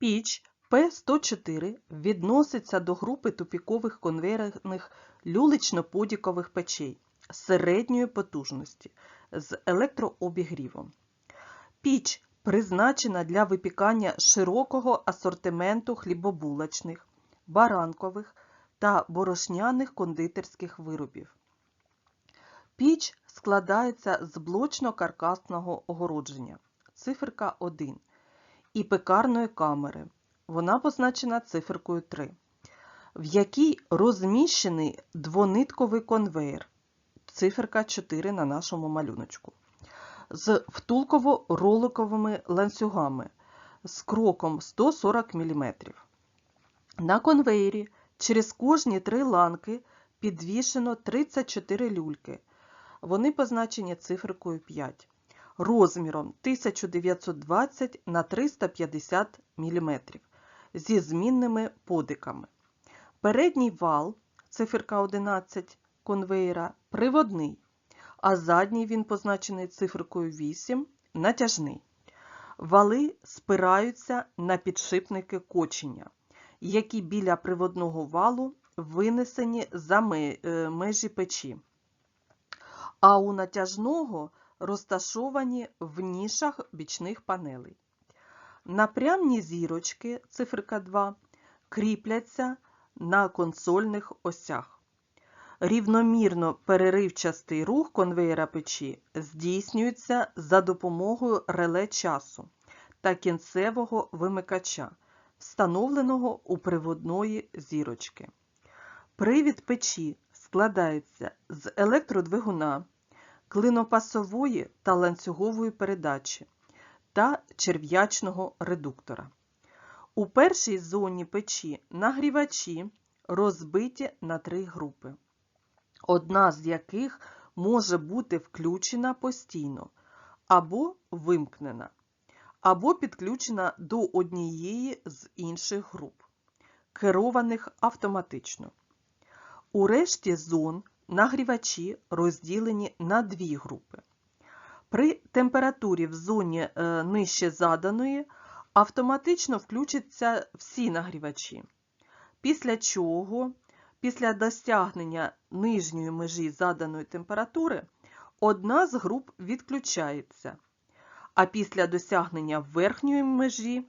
Піч П104 відноситься до групи тупікових конвейерних люлечно-подікових печей середньої потужності з електрообігрівом. Піч призначена для випікання широкого асортименту хлібобулочних, баранкових та борошняних кондитерських виробів. Піч складається з блочно-каркасного огородження, циферка 1, і пекарної камери. Вона позначена циферкою 3, в якій розміщений двонитковий конвейер, циферка 4 на нашому малюночку, з втулково-роликовими ланцюгами з кроком 140 мм. На конвейері через кожні три ланки підвішено 34 люльки. Вони позначені циферкою 5, розміром 1920 на 350 мм зі змінними подиками. Передній вал, циферка 11 конвейера, приводний, а задній він позначений циферкою 8 натяжний. Вали спираються на підшипники кочення, які біля приводного валу винесені за е, межі печі, а у натяжного розташовані в нішах бічних панелей. Напрямні зірочки, циферка 2, кріпляться на консольних осях. Рівномірно переривчастий рух конвейера печі здійснюється за допомогою реле часу та кінцевого вимикача, встановленого у приводної зірочки. Привід печі складається з електродвигуна, клинопасової та ланцюгової передачі та черв'ячного редуктора. У першій зоні печі нагрівачі розбиті на три групи, одна з яких може бути включена постійно або вимкнена, або підключена до однієї з інших груп, керованих автоматично. У решті зон нагрівачі розділені на дві групи. При температурі в зоні е, нижче заданої автоматично включаться всі нагрівачі. Після чого, після досягнення нижньої межі заданої температури, одна з груп відключається, а після досягнення верхньої межі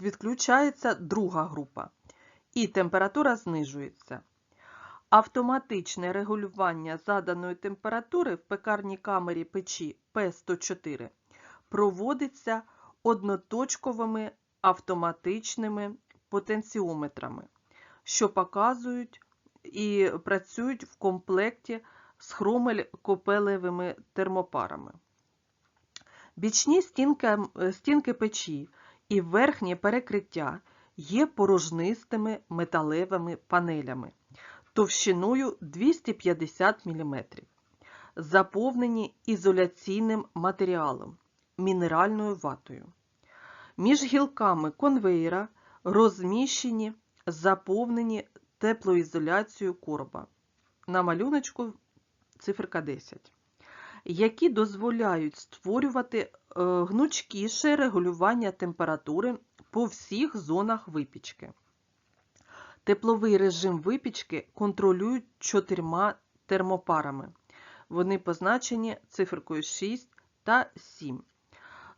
відключається друга група, і температура знижується. Автоматичне регулювання заданої температури в пекарній камері печі П104 проводиться одноточковими автоматичними потенціометрами, що показують і працюють в комплекті з хромель-копелевими термопарами. Бічні стінки, стінки печі і верхнє перекриття є порожнистими металевими панелями товщиною 250 мм, заповнені ізоляційним матеріалом мінеральною ватою. Між гілками конвейера розміщені заповнені теплоізоляцією короба. На малюночку циферка 10, які дозволяють створювати е, гнучкіше регулювання температури по всіх зонах випічки. Тепловий режим випічки контролюють чотирма термопарами. Вони позначені циферкою 6 та 7.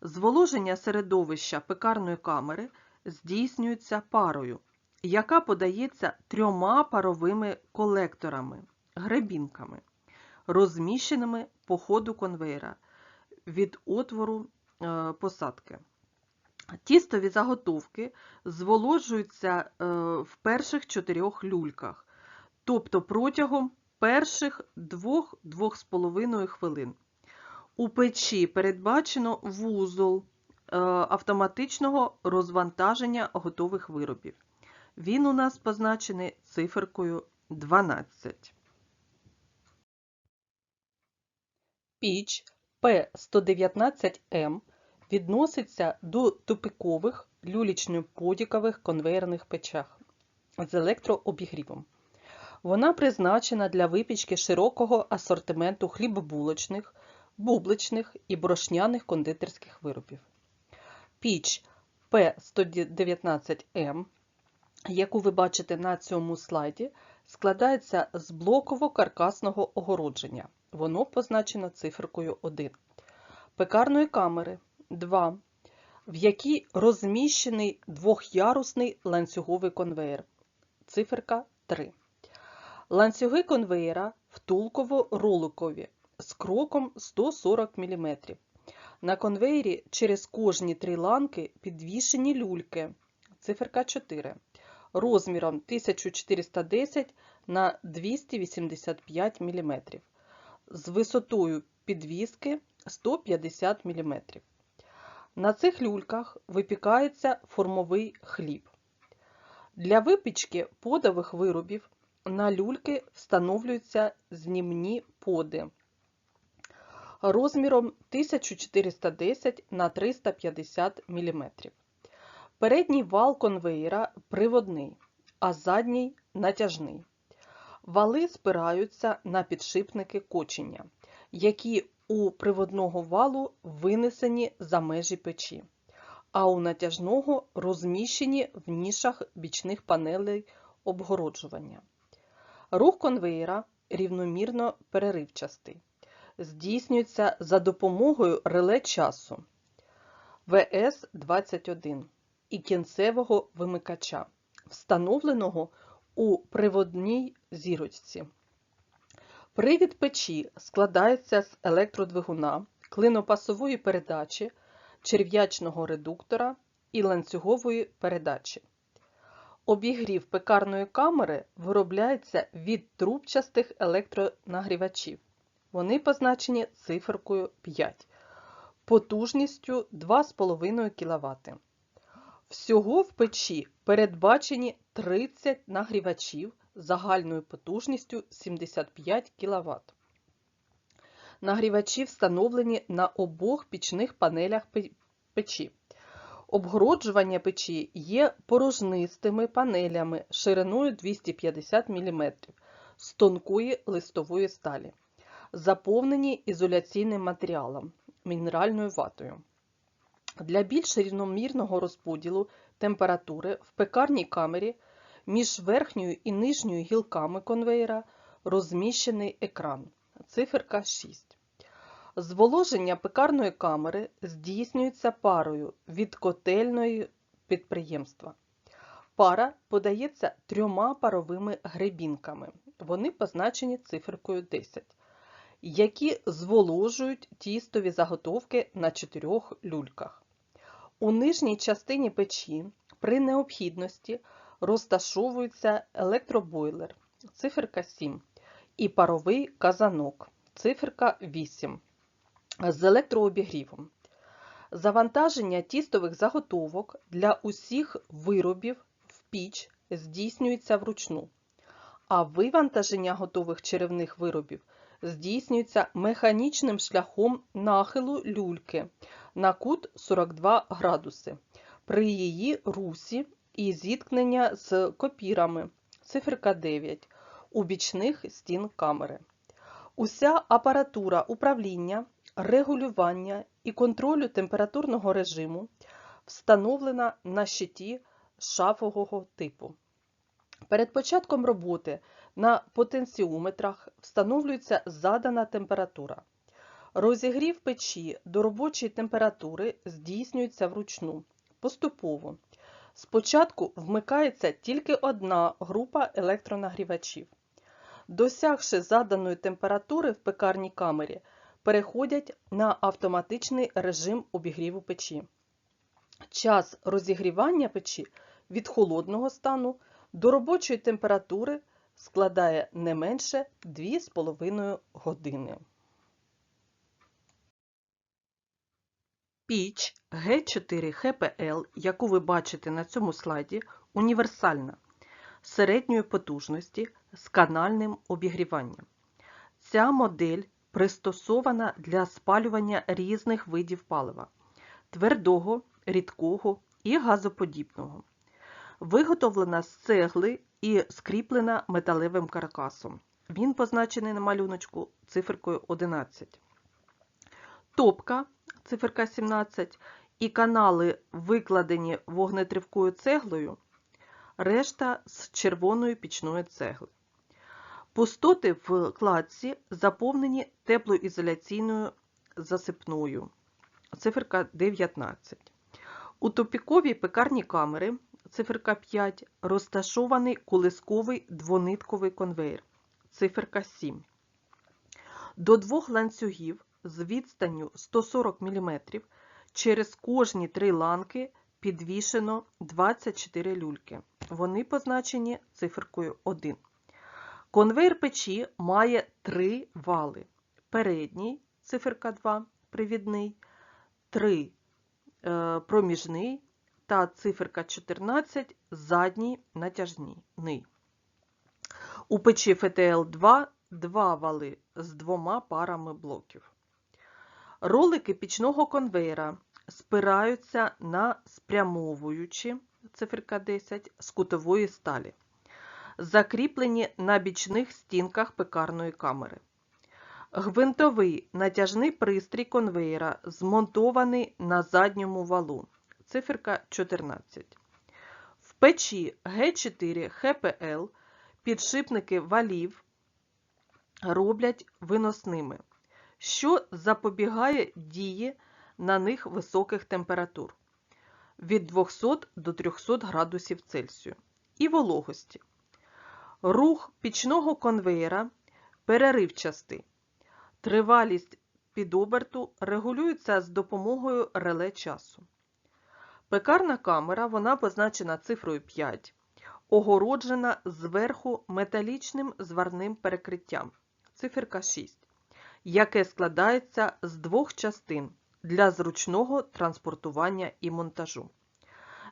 Зволоження середовища пекарної камери здійснюється парою, яка подається трьома паровими колекторами гребінками, розміщеними по ходу конвейера від отвору е, посадки. Тістові заготовки зволожуються е, в перших чотирьох люльках, тобто протягом перших 2-2,5 хвилин. У печі передбачено вузол е, автоматичного розвантаження готових виробів. Він у нас позначений циферкою 12. Піч П119М відноситься до тупикових люлічно-подікових конвейерних печах з електрообігрівом. Вона призначена для випічки широкого асортименту хлібобулочних, бубличних і борошняних кондитерських виробів. Піч P119M, яку ви бачите на цьому слайді, складається з блоково-каркасного огородження. Воно позначено циферкою 1. Пекарної камери 2, в якій розміщений двохярусний ланцюговий конвеєр. Циферка 3. Ланцюги конвеєра втулково-роликові з кроком 140 мм. На конвеєрі через кожні три ланки підвішені люльки. Циферка 4. Розміром 1410 на 285 мм. З висотою підвіски 150 мм. На цих люльках випікається формовий хліб. Для випічки подових виробів на люльки встановлюються знімні поди розміром 1410 на 350 мм. Передній вал конвеєра приводний, а задній натяжний. Вали спираються на підшипники кочення, які у приводного валу винесені за межі печі, а у натяжного розміщені в нішах бічних панелей обгороджування. Рух конвеєра рівномірно переривчастий. Здійснюється за допомогою реле часу ВС-21 і кінцевого вимикача, встановленого у приводній зірочці. Привід печі складається з електродвигуна, клинопасової передачі, черв'ячного редуктора і ланцюгової передачі. Обігрів пекарної камери виробляється від трубчастих електронагрівачів. Вони позначені циферкою 5, потужністю 2,5 кВт. Всього в печі передбачені 30 нагрівачів загальною потужністю 75 кВт. Нагрівачі встановлені на обох пічних панелях печі. Обгороджування печі є порожнистими панелями шириною 250 мм з тонкої листової сталі, заповнені ізоляційним матеріалом мінеральною ватою. Для більш рівномірного розподілу температури в пекарній камері між верхньою і нижньою гілками конвейера розміщений екран. Циферка 6. Зволоження пекарної камери здійснюється парою від котельної підприємства. Пара подається трьома паровими гребінками. Вони позначені циферкою 10, які зволожують тістові заготовки на чотирьох люльках. У нижній частині печі при необхідності розташовується електробойлер, циферка 7, і паровий казанок, циферка 8 з електрообігрівом. Завантаження тістових заготовок для усіх виробів в піч здійснюється вручну, а вивантаження готових черевних виробів здійснюється механічним шляхом нахилу люльки на кут 42 градуси при її русі і зіткнення з копірами циферка 9 у бічних стін камери. Уся апаратура управління регулювання і контролю температурного режиму встановлена на щиті шафового типу. Перед початком роботи на потенціометрах встановлюється задана температура. Розігрів печі до робочої температури здійснюється вручну, поступово. Спочатку вмикається тільки одна група електронагрівачів. Досягши заданої температури в пекарній камері, переходять на автоматичний режим обігріву печі. Час розігрівання печі від холодного стану до робочої температури складає не менше 2,5 години. Піч Г4ХПЛ, яку ви бачите на цьому слайді, універсальна середньої потужності з канальним обігріванням. Ця модель пристосована для спалювання різних видів палива твердого, рідкого і газоподібного. Виготовлена з цегли і скріплена металевим каркасом. Він позначений на малюночку циферкою 11. Топка циферка 17 і канали викладені вогнетривкою цеглою, решта з червоної пічної цегли. Пустоти в кладці заповнені теплоізоляційною засипною. Циферка 19. У тупіковій пекарні камери, циферка 5, розташований колисковий двонитковий конвейер, циферка 7. До двох ланцюгів з відстанню 140 мм через кожні три ланки підвішено 24 люльки. Вони позначені циферкою 1. Конвейер печі має три вали. Передній, циферка 2, привідний, 3 е, проміжний та циферка 14 задній натяжний. У печі ФТЛ-2 два вали з двома парами блоків. Ролики пічного конвейера спираються на спрямовуючі циферка 10 з кутової сталі, закріплені на бічних стінках пекарної камери. Гвинтовий натяжний пристрій конвейера змонтований на задньому валу. Циферка 14. В печі Г4 ХПЛ підшипники валів роблять виносними, що запобігає дії на них високих температур від 200 до 300 градусів Цельсію і вологості. Рух пічного конвейера переривчастий. Тривалість підоберту регулюється з допомогою реле часу. Пекарна камера вона позначена цифрою 5, огороджена зверху металічним зварним перекриттям, циферка 6, яке складається з двох частин для зручного транспортування і монтажу.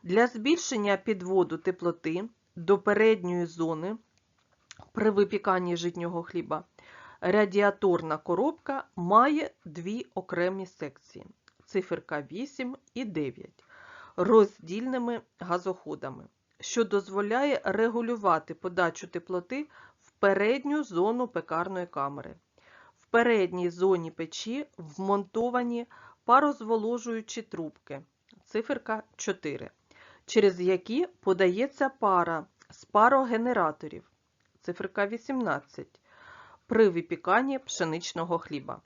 Для збільшення підводу теплоти до передньої зони при випіканні житнього хліба радіаторна коробка має дві окремі секції циферка 8 і 9 роздільними газоходами, що дозволяє регулювати подачу теплоти в передню зону пекарної камери. Передній зоні печі вмонтовані парозволожуючі трубки циферка 4, через які подається пара з парогенераторів циферка 18 при випіканні пшеничного хліба.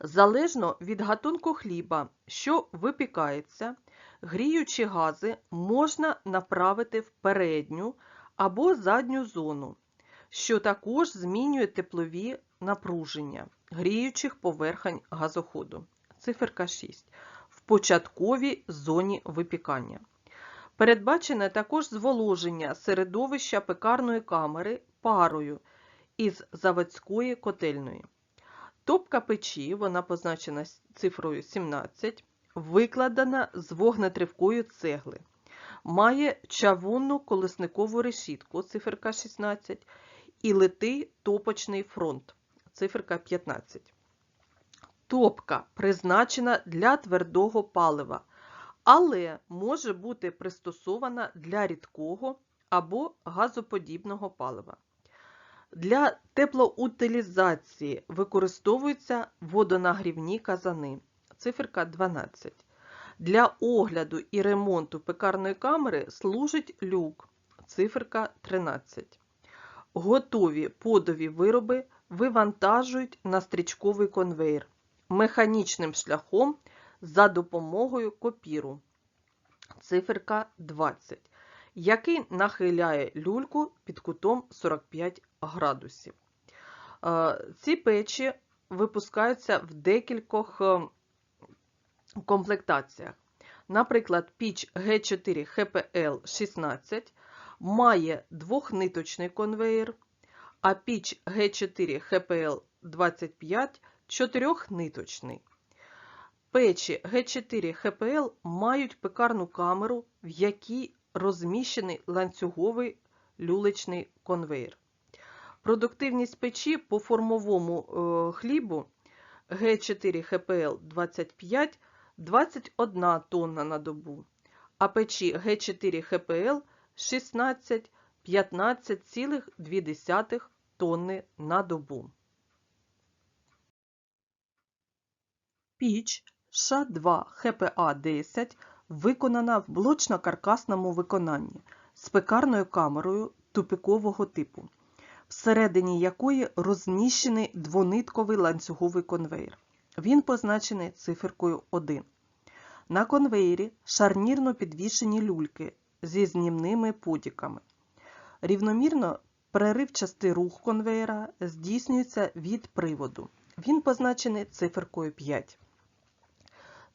Залежно від гатунку хліба, що випікається, гріючі гази можна направити в передню або задню зону, що також змінює теплові напруження гріючих поверхень газоходу. Циферка 6. В початковій зоні випікання. Передбачене також зволоження середовища пекарної камери парою із заводської котельної. Топка печі, вона позначена цифрою 17, викладена з вогнетривкої цегли. Має чавунну колесникову решітку, циферка 16, і литий топочний фронт, циферка 15. Топка призначена для твердого палива, але може бути пристосована для рідкого або газоподібного палива. Для теплоутилізації використовуються водонагрівні казани. Циферка 12. Для огляду і ремонту пекарної камери служить люк. Циферка 13. Готові подові вироби вивантажують на стрічковий конвейер механічним шляхом за допомогою копіру. Циферка 20 який нахиляє люльку під кутом 45 градусів. Е, ці печі випускаються в декількох е, комплектаціях. Наприклад, піч Г4 HPL 16 має двохниточний конвейер, а піч Г4 HPL 25 чотирьохниточний. Печі Г4 HPL мають пекарну камеру, в якій розміщений ланцюговий люлечний конвейер. Продуктивність печі по формовому е, хлібу Г4 ХПЛ 25 21 тонна на добу, а печі Г4 ХПЛ 16 15,2 тонни на добу. Піч ША2 ХПА-10 виконана в блочно-каркасному виконанні з пекарною камерою тупикового типу, всередині якої розміщений двонитковий ланцюговий конвейер. Він позначений циферкою 1. На конвеєрі шарнірно підвішені люльки зі знімними подіками. Рівномірно переривчастий рух конвеєра здійснюється від приводу. Він позначений циферкою 5.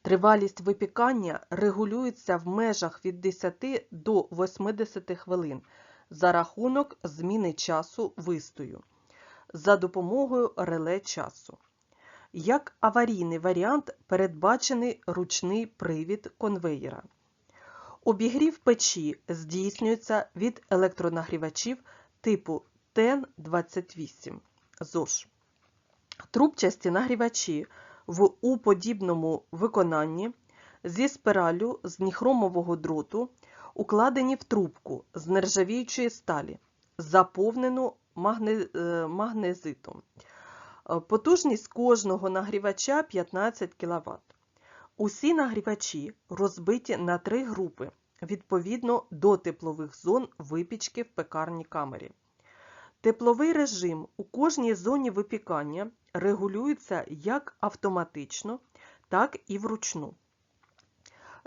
Тривалість випікання регулюється в межах від 10 до 80 хвилин за рахунок зміни часу вистою за допомогою реле часу. Як аварійний варіант передбачений ручний привід конвеєра. Обігрів печі здійснюється від електронагрівачів типу ТЕН-28 ЗОЖ. Трубчасті нагрівачі в У-подібному виконанні зі спираллю з ніхромового дроту укладені в трубку з нержавіючої сталі, заповнену е, магнезитом. Е, Потужність кожного нагрівача 15 кВт. Усі нагрівачі розбиті на три групи відповідно до теплових зон випічки в пекарній камері. Тепловий режим у кожній зоні випікання регулюється як автоматично, так і вручну.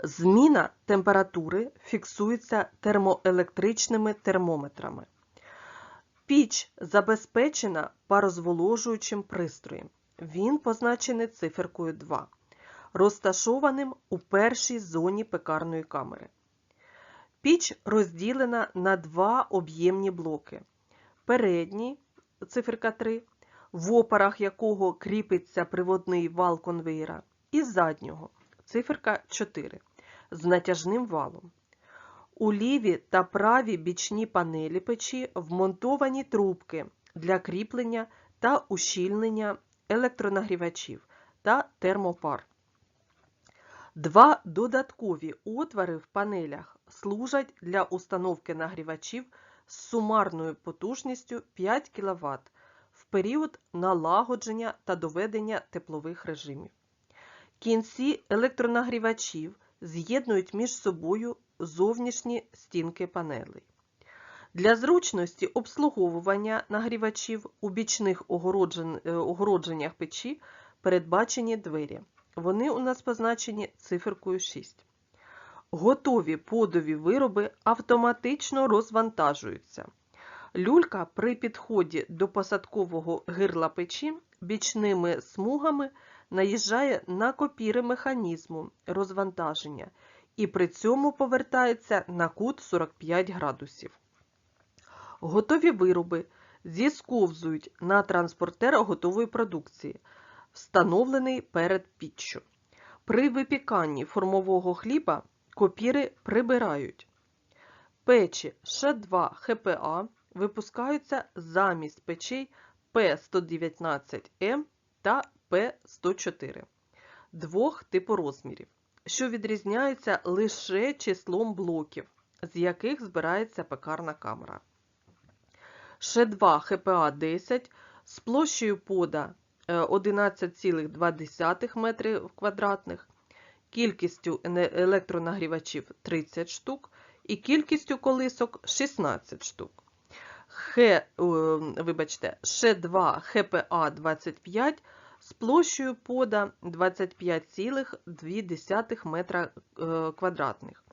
Зміна температури фіксується термоелектричними термометрами. Піч забезпечена парозволожуючим пристроєм. Він позначений циферкою 2, розташованим у першій зоні пекарної камери. Піч розділена на два об'ємні блоки. Передній, циферка 3, в опорах якого кріпиться приводний вал конвейера, і заднього, циферка 4, з натяжним валом. У ліві та праві бічні панелі печі вмонтовані трубки для кріплення та ущільнення електронагрівачів та термопар. Два додаткові отвори в панелях служать для установки нагрівачів з сумарною потужністю 5 кВт в період налагодження та доведення теплових режимів. Кінці електронагрівачів з'єднують між собою зовнішні стінки панелей. Для зручності обслуговування нагрівачів у бічних е, огородженнях печі передбачені двері. Вони у нас позначені циферкою 6. Готові подові вироби автоматично розвантажуються. Люлька при підході до посадкового гирла печі бічними смугами наїжджає на копіри механізму розвантаження і при цьому повертається на кут 45 градусів. Готові вироби зісковзують на транспортер готової продукції, встановлений перед піччю. При випіканні формового хліба копіри прибирають. Печі Ш2 ХПА випускаються замість печей П119М та П104 двох типу розмірів, що відрізняються лише числом блоків, з яких збирається пекарна камера. Ш2 ХПА 10 з площею пода е, 11,2 метрів квадратних, кількістю електронагрівачів 30 штук і кількістю колисок 16 штук. Х, е, вибачте, Ш2 ХПА 25 з площею пода 25,2 метра е, квадратних,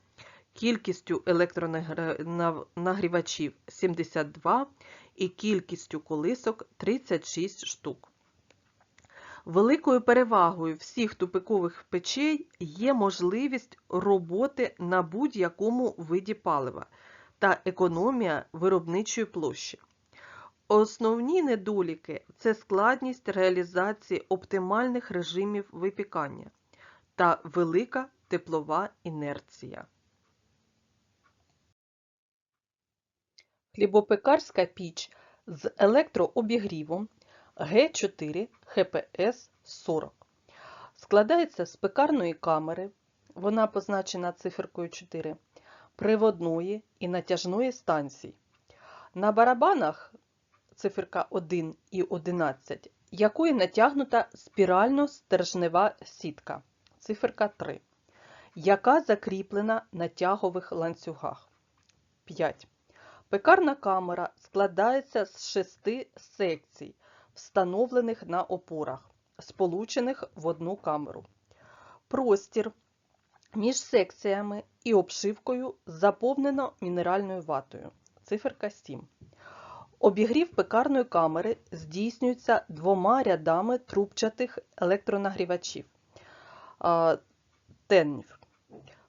кількістю електронагрівачів 72 і кількістю колисок 36 штук. Великою перевагою всіх тупикових печей є можливість роботи на будь-якому виді палива та економія виробничої площі. Основні недоліки це складність реалізації оптимальних режимів випікання та велика теплова інерція. Хлібопекарська піч з електрообігрівом Г4 ХПС 40 складається з пекарної камери, вона позначена циферкою 4, приводної і натяжної станцій. На барабанах циферка 1 і 11, якої натягнута спірально-стержнева сітка, циферка 3, яка закріплена на тягових ланцюгах. 5. Пекарна камера складається з шести секцій, встановлених на опорах, сполучених в одну камеру. Простір між секціями і обшивкою заповнено мінеральною ватою. Циферка 7. Обігрів пекарної камери здійснюється двома рядами трубчатих електронагрівачів. а, Теннів.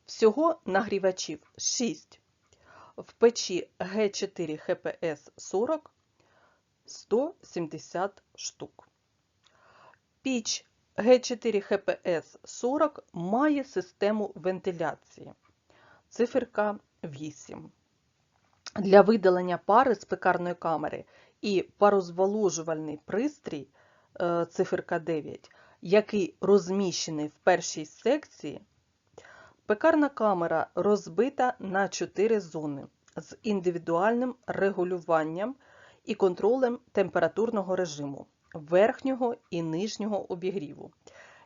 Всього нагрівачів 6. В печі Г4 ХПС 40 170 штук. Піч Г4 ХПС 40 має систему вентиляції. Циферка 8. Для видалення пари з пекарної камери і парозволожувальний пристрій е, циферка 9, який розміщений в першій секції, пекарна камера розбита на 4 зони з індивідуальним регулюванням і контролем температурного режиму верхнього і нижнього обігріву,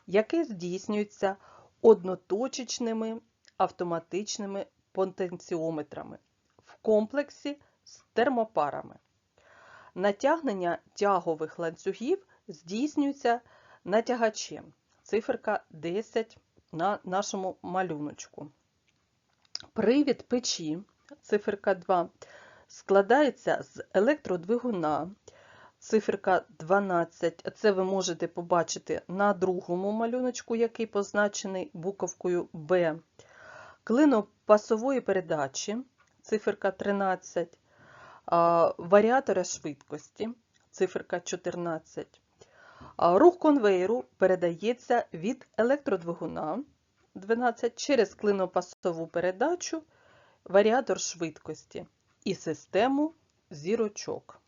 яке здійснюється одноточечними автоматичними потенціометрами в комплексі з термопарами. Натягнення тягових ланцюгів здійснюється натягачем. Циферка 10 на нашому малюночку. Привід печі, циферка 2, складається з електродвигуна, циферка 12. Це ви можете побачити на другому малюночку, який позначений буковкою Б. Клинопасової передачі, циферка 13, варіатора швидкості, циферка 14. Рух конвейеру передається від електродвигуна 12 через клинопасову передачу, варіатор швидкості і систему зірочок.